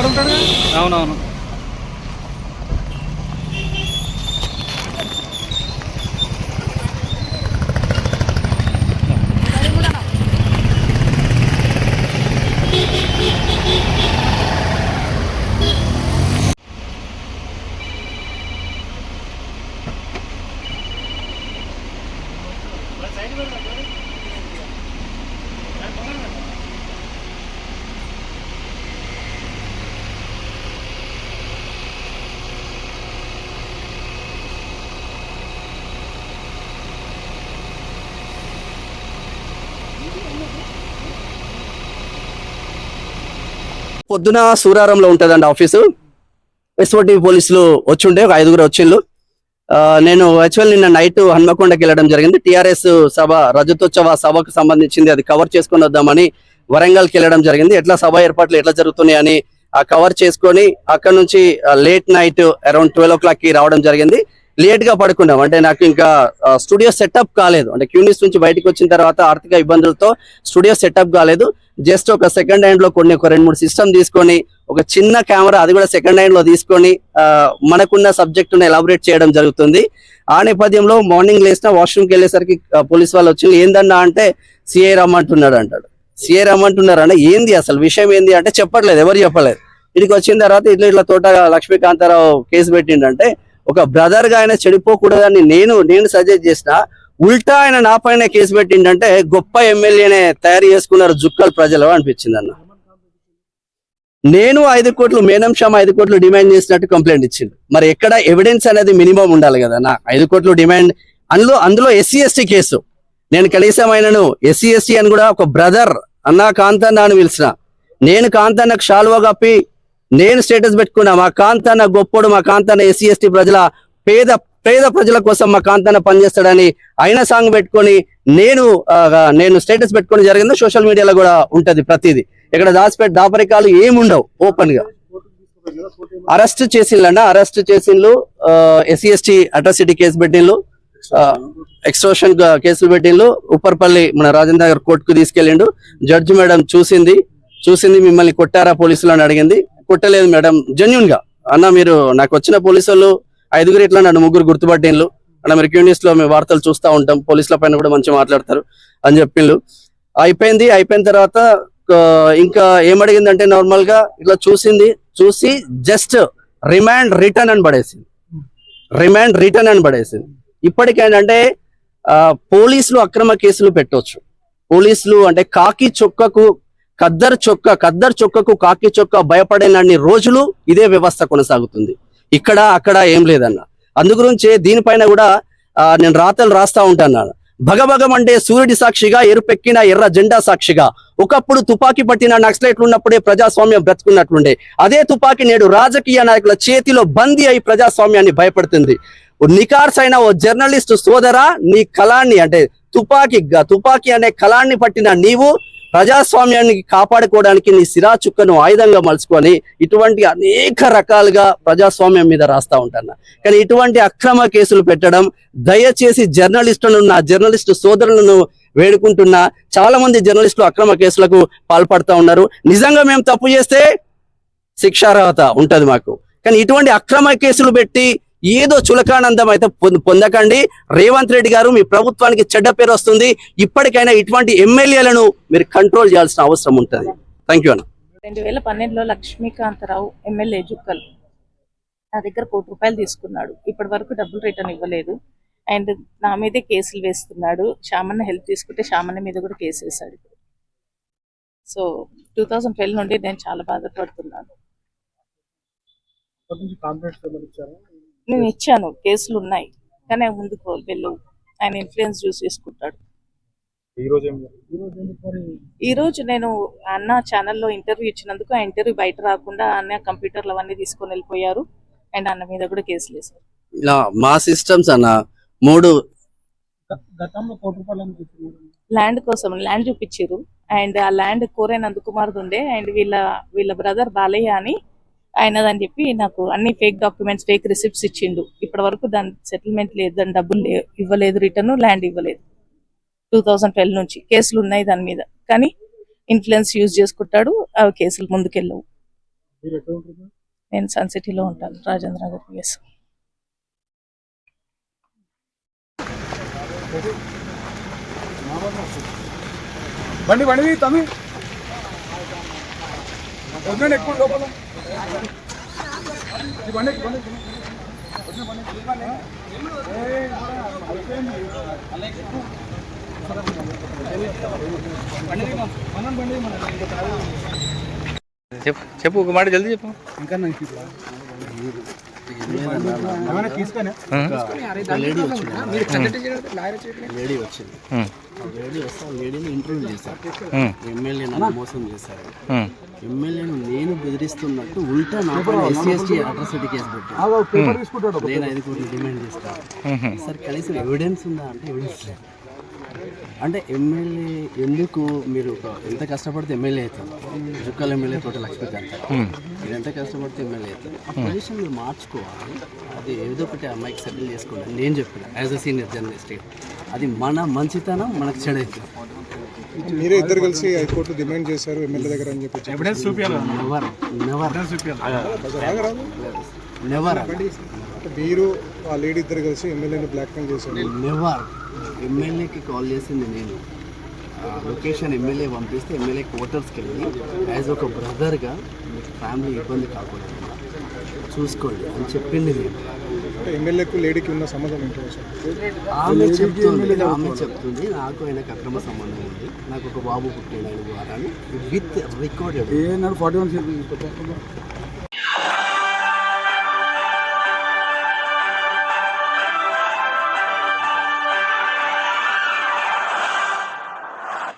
అక్కడ ఉంటాడు అవునవును. పొద్దున సూరారంలో ఉంటుందండి ఆఫీసు. ఎస్ఓటి పోలీసులు వచ్చిండే ఒక ఐదుగురు వచ్చిండ్రు నేను యాక్చువల్ నిన్న నైట్ హన్మకొండకి వెళ్ళడం జరిగింది. టిఆర్ఎస్ సభ రజతోత్సవ సభకు సంబంధించింది. అది కవర్ చేసుకొని వద్దామని వరంగల్కి వెళ్ళడం జరిగింది. ఎట్లా సభ ఏర్పాట్లు ఎట్లా జరుగుతున్నాయని ఆ కవర్ చేసుకొని అక్కడ నుంచి లేట్ నైట్ అరౌండ్ ట్వెల్వ్ ఓ క్లాక్కి రావడం జరిగింది. లేట్గా పడుకున్నాం. అంటే నాకు ఇంకా స్టూడియో సెటప్ కాలేదు. అంటే క్యూనిస్ నుంచి బయటకు వచ్చిన తర్వాత ఆర్థిక ఇబ్బందులతో స్టూడియో సెటప్ కాలేదు. జస్ట్ ఒక సెకండ్ హ్యాండ్లో కొన్ని ఒక రెండు మూడు సిస్టమ్ తీసుకొని ఒక చిన్న కెమెరా అది కూడా సెకండ్ హ్యాండ్లో తీసుకొని మనకున్న సబ్జెక్ట్ ఎలాబరేట్ చేయడం జరుగుతుంది. ఆ నేపథ్యంలో మార్నింగ్ లేచిన వాష్రూమ్కి వెళ్ళేసరికి పోలీస్ వాళ్ళు వచ్చి ఏందన్నా అంటే సిఐ రమ్మంటున్నాడు అంటాడు సిఐ రమ్మంటున్నారు అంటే ఏంది అసలు విషయం ఏంది అంటే చెప్పట్లేదు ఎవరు చెప్పలేదు. ఇదికి వచ్చిన తర్వాత ఇట్లా ఇట్లా తోట లక్ష్మీకాంతారావు కేసు పెట్టిండంటే ఒక బ్రదర్గా ఆయన చెడిపోకూడదని నేను నేను సజెస్ట్ చేసిన ఉల్టా ఆయన నా పైన కేసు పెట్టిండంటే గొప్ప ఎమ్మెల్యేనే తయారు చేసుకున్నారు జుక్కల్ ప్రజలు అనిపించింది అన్న నేను ఐదు కోట్లు మేనం షామ్ ఐదు కోట్లు డిమాండ్ చేసినట్టు కంప్లైంట్ ఇచ్చింది మరి ఎక్కడ ఎవిడెన్స్ అనేది మినిమం ఉండాలి కదా నా? ఐదు కోట్లు డిమాండ్. అందులో అందులో ఎస్సీ ఎస్టీ కేసు. నేను కనీసం ఆయనను ఎస్సీ ఎస్టీ అని కూడా ఒక బ్రదర్ అన్న కాంతన్న అని పిలిచిన. నేను కాంతన్నకు షాల్వా కప్పి నేను స్టేటస్ పెట్టుకున్నా. మా కాంతన్న గొప్పోడు మా కాంతన్న ఎస్సీ ఎస్టీ ప్రజల పేద పేద ప్రజల కోసం మా కాంతన్న పనిచేస్తాడని ఆయన సాంగ్ పెట్టుకొని నేను నేను స్టేటస్ పెట్టుకొని జరిగింది సోషల్ మీడియాలో కూడా ఉంటది ప్రతిదీ. ఇక్కడ దాచిపెట్టి దాపరికాలు ఏముండవు ఓపెన్గా అరెస్ట్ చేసిండ్లన్న అరెస్ట్ చేసిండ్లు ఎస్సీ ఎస్టీ అట్రాసిటీ కేసు పెట్టిండ్లు ఎక్స్ట్రోషన్ కేసులు పెట్టిండ్లు ఉప్పర్పల్లి మన రాజేంద్ర నగర్ కోర్టుకు తీసుకెళ్ళిండు. జడ్జి మేడం చూసింది చూసింది మిమ్మల్ని కొట్టారా పోలీసులు అని అడిగింది. కొట్టలేదు మేడం జెన్యున్గా అన్న మీరు నాకు వచ్చిన పోలీసు వాళ్ళు ఐదుగురు ఇట్లా నన్ను ముగ్గురు గుర్తుపట్టిండ్లు అన్న మీరు క్యూనిస్ట్లో మేము వార్తలు చూస్తూ ఉంటాం. పోలీసుల పైన కూడా మంచిగా మాట్లాడతారు అని చెప్పిండ్లు అయిపోయింది. అయిపోయిన తర్వాత ఇంకా ఏమడిగిందంటే నార్మల్గా ఇట్లా చూసింది. చూసి జస్ట్ రిమాండ్ రిటర్న్ అని పడేసింది. రిమాండ్ రిటర్న్ అని పడేసింది. ఇప్పటికేంటంటే ఆ, పోలీసులు అక్రమ కేసులు పెట్టొచ్చు. పోలీసులు అంటే కాకి చొక్కకు కద్దరు చొక్క కద్దరు చొక్కకు కాకి చొక్క భయపడేనన్ని రోజులు ఇదే వ్యవస్థ కొనసాగుతుంది. ఇక్కడ అక్కడ ఏం లేదన్న. అందుగురించే దీనిపైన కూడా నేను రాతలు రాస్తా ఉంటాను భగభగం అంటే సూర్యుడి సాక్షిగా ఎరుపెక్కిన ఎర్ర జెండా సాక్షిగా. ఒకప్పుడు తుపాకీ పట్టిన నక్సలైట్లు ఉన్నప్పుడే ప్రజాస్వామ్యం బ్రతుకున్నట్లుండే. అదే తుపాకీ నేడు రాజకీయ నాయకుల చేతిలో బందీ అయి ప్రజాస్వామ్యాన్ని భయపడుతుంది. ఓ నికార్స్ అయిన ఓ జర్నలిస్ట్ సోదరా నీ కళాన్ని అంటే తుపాకీ గ- తుపాకీ అనే కళాన్ని పట్టిన నీవు ప్రజాస్వామ్యాన్ని కాపాడుకోవడానికి నీ సిరా చుక్కను ఆయుధంగా మలుచుకొని ఇటువంటి అనేక రకాలుగా ప్రజాస్వామ్యం మీద రాస్తా ఉంటాను. కానీ ఇటువంటి అక్రమ కేసులు పెట్టడం దయచేసి జర్నలిస్టులను నా జర్నలిస్టు సోదరులను వేడుకుంటున్నా చాలా మంది జర్నలిస్టులు అక్రమ కేసులకు పాల్పడుతూ ఉన్నారు. నిజంగా మేము తప్పు చేస్తే శిక్షార్హత ఉంటుంది మాకు. కానీ ఇటువంటి అక్రమ కేసులు పెట్టి ఏదో చులకానందం అయితే పొంద- పొందకండి. రేవంత్ రెడ్డి గారు మీ ప్రభుత్వానికి చెడ్డ పేరు వస్తుంది. ఇప్పటికైనా ఇటువంటి ఎమ్మెల్యేలను మీరు కంట్రోల్ చేయాల్సిన అవసరం ఉంటుంది. థ్యాంక్ యూ అన్న. రెండు వేల పన్నెండులో లక్ష్మీకాంతరావు ఎమ్మెల్యే జుక్కల్. నా దగ్గర కోటి రూపాయలు తీసుకున్నాడు. ఇప్పటి వరకు డబ్బులు రిటర్న్ ఇవ్వలేదు. అండ్ నా మీదే కేసులు వేస్తున్నాడు. శ్యామన్న హెల్ప్ తీసుకుంటే శ్యామన్న మీద కూడా కేసు వేశాడు. ఇప్పుడు సో టూ థౌజండ్ ట్వెల్వ్ నుండి నేను చాలా బాధపడుతున్నాను. నేను ఇచ్చాను కేసులు ఉన్నాయి కానీ అవి ముందుకు వెళ్ళవు. ఆయన ఇన్ఫ్లుయెన్స్ చూసి చేసుకుంటాడు. ఈ రోజు ఏం ఈ రోజు ఎందుకు మరి? ఈ రోజు నేను అన్న ఛానల్లో ఇంటర్వ్యూ ఇచ్చినందుకు ఆ ఇంటర్వ్యూ బయట రాకుండా అన్న కంప్యూటర్లు అవన్నీ తీసుకొని వెళ్ళిపోయారు. అండ్ అన్న మీద కూడా కేసులు వేశారు. ఇలా మా సిస్టమ్స్ అన్న మూడు? ల్యాండ్ కోసం ల్యాండ్ చూపించారు అండ్ ఆ ల్యాండ్ కోరే నందకుమార్ది ఉండే అండ్ వీళ్ళ వీళ్ళ బ్రదర్ బాలయ్య అని ఆయనదని చెప్పి నాకు అన్ని ఫేక్ డాక్యుమెంట్స్ ఫేక్ రిసిప్ట్స్ ఇచ్చిండు. ఇప్పటి వరకు దాని సెటిల్మెంట్ లేదు దాని డబ్బులు ఇవ్వలేదు రిటర్న్ ల్యాండ్ ఇవ్వలేదు. టూ థౌజండ్ ట్వెల్వ్ నుంచి కేసులు ఉన్నాయి దాని మీద. కానీ ఇన్ఫ్లుయెన్స్ యూజ్ చేసుకుంటాడు ఆ కేసులు ముందుకెళ్ళవు. నేను సన్ సిటీలో ఉంటాను రాజేంద్ర నగర్ పిఎస్ బండి బండి వద్దండి ఎక్కువ లోపల. చెప్పు చెప్పు ఒక మాట జల్దీ చెప్పు. ఇంకా నాకు లేడీ వచ్చింది లేడీ వస్తే లేడీని ఇంటర్వ్యూ చేశారు. ఎమ్మెల్యే నన్ను మోసం చేశారు. ఎమ్మెల్యేను నేను బెదిరిస్తున్నట్టు ఉల్టా నా పైన ఎస్సీ ఎస్టీ అట్రాసిటీ కేసు తీసుకుంటాడు నేను ఐదు కోట్లు డిమాండ్ చేస్తాను సార్ కనీసం ఎవిడెన్స్ ఉందా అంటే ఎవిడెన్స్ లేదు. అంటే ఎమ్మెల్యే ఎందుకు మీరు ఎంత కష్టపడితే ఎమ్మెల్యే అవుతారు? జుక్కల్ ఎమ్మెల్యే తోట లక్ష్మీకాంత్ మీరు ఎంత కష్టపడితే ఎమ్మెల్యే అవుతారు? ఆ పొజిషన్ మీరు మార్చుకోవాలి. అది ఏదో ఒకటి అమ్మాయికి సెటిల్ చేసుకోండి. నేను చెప్పిన యాజ్ అ సీనియర్ జర్నలిస్ట్ అది మన మంచితనం మనకు చెడైతుంది మీరే ఇద్దరు కలిసి హైకోర్టు డిమాండ్ చేశారు ఎమ్మెల్యే దగ్గర అని చెప్పి ఎవిడెన్స్ నెవర్ నెవర్. నెవర్. మీరు ఆ లేడీ ఇద్దరు కలిసి ఎమ్మెల్యేని బ్లాక్మెయిల్ చేశారు. నెవర్. ఎమ్మెల్యేకి కాల్ చేసింది నేను. ఆ లొకేషన్ ఎమ్మెల్యే పంపిస్తే ఎమ్మెల్యే క్వార్టర్స్కి వెళ్ళి యాజ్ ఒక బ్రదర్గా ఫ్యామిలీ ఇబ్బంది కాకుండా చూసుకోండి. అని చెప్పింది నేను. ఎమ్మెల్యేకు లేడీకి ఉన్న సంబంధం ఏంటో ఆమె చెప్తుంది ఆమె చెప్తుంది నాకు ఆయనకు అక్రమ సంబంధం ఉంది. నాకు ఒక బాబు పుట్టిన ఆయన ద్వారా విత్ రికార్డెడ్. Forty one